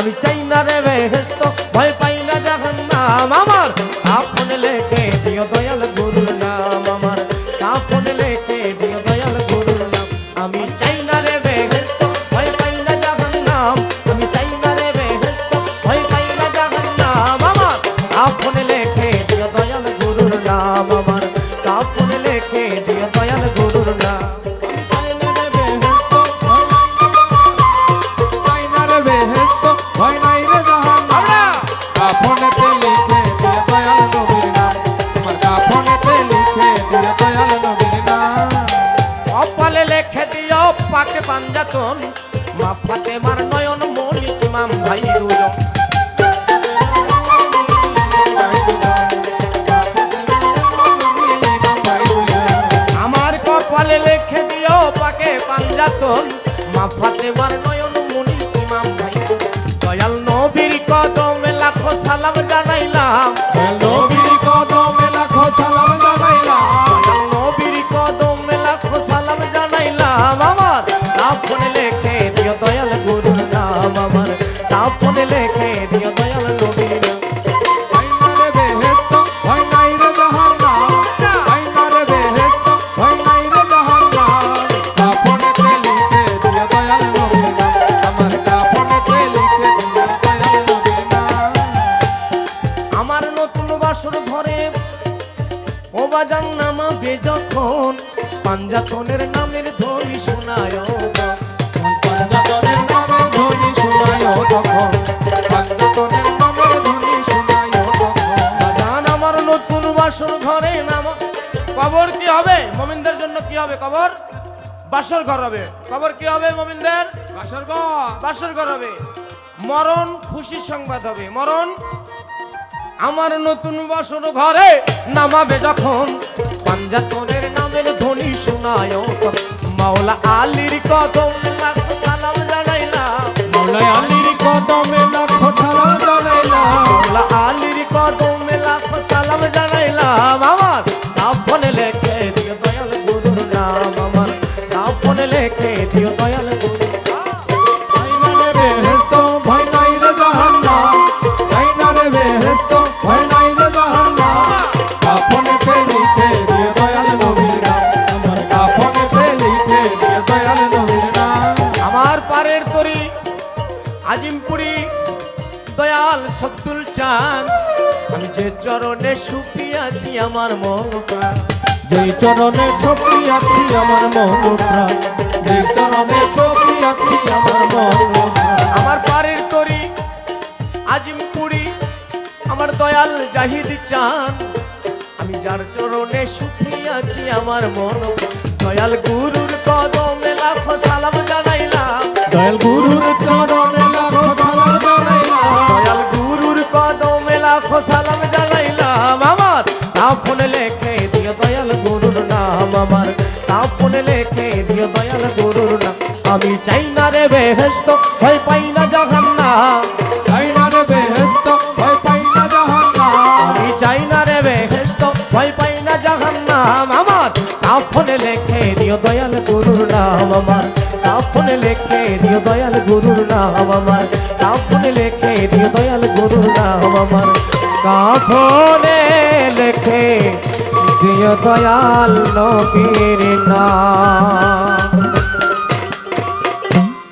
আমি চাই না রে বেহেস্ত ভয় পাই না জাহান্নাম আমার। আপন লেখে দিও দয়াল গুরুর নাম আমার। আপন লেখে দিও দয়াল গুরুর নাম। আমি চাই না রে বেহেস্ত ভয় পাই না জাহান্নাম। আমি চাই না রে বেহেস্ত ভয় পাই না জাহান্নাম আমার। আপন লেখে দিও দয়াল গুরুর নাম আমার। আপন লেখে দিও দয়াল গুরুর নাম। পাকে পাঞ্জাতন মা ফাতে মার নয়ন, মনি ইমাম ভাই আমার কপালে লেখে দিও পাকে পাঞ্জাতন মা ফাতে মার নয়ন, মনি ইমাম ভাই। দয়াল নবীর কদমে লাখো সালাম বাজান নামাবে যখন। পাঞ্জাতনের নামের ধ্বনি শোনায় পাঞ্জাতনের নামে ধ্বনি শোনায় তখন। পাঞ্জাতনের নামের ধ্বনি শোনায় তখন। আমার নতুন বাসর ঘরে নাম। কবর কি হবে? মমিনদের জন্য কি হবে কবর? বাসর ঘর হবে। কবর কি হবে মমিনদের? বাসর ঘর। বাসর ঘর হবে। মরণ খুশি সংবাদ হবে। মরণ আমার নতুন বাসর ঘরে নামাবে যখন। পাঞ্জাতনের নামের ধ্বনি শোনায় মাওলা আলীর কদম জানা তরি আজিমপুরি দয়াল সব্দুল চান আমি যে চরণে সুখী আছি আমার মন যেই চরণে ছপি আছি আমার মন যেই চরণে ছপি আছি আমার মন আমার পারের তরি আজিমপুরি আমার দয়াল জাহিদ চান আমি যার চরণে সুখী আছি আমার মন। দয়াল গুরুর কদমে লাখো সালাম জানাইলাম দয়াল গুরুর চরণে লাখো সালাম জানাইলাম। দয়াল গুরুর কদমে লাখো সালাম জানাইলাম আমার। তাপনে লেখে দিও দয়াল গুরুর নাম আমার। তাপনে লেখে দিও দয়াল গুরুর নাম। আমি চাই না রে বেহেস্ত ভয় পাই না বেহেস্ত পাই না আমি চাই না রে বেহেস্ত ভয় পাই না আমার তাপনে লেখে দিও দয়াল গুরুর নাম আমার। তাপনে লেখে দিও দয়াল গুরুর নাম আমার। কাফনে লেখে দিও দয়াল গুরুর নাম আমার। কাফনে লেখে দিও দয়াল নবীর নাম।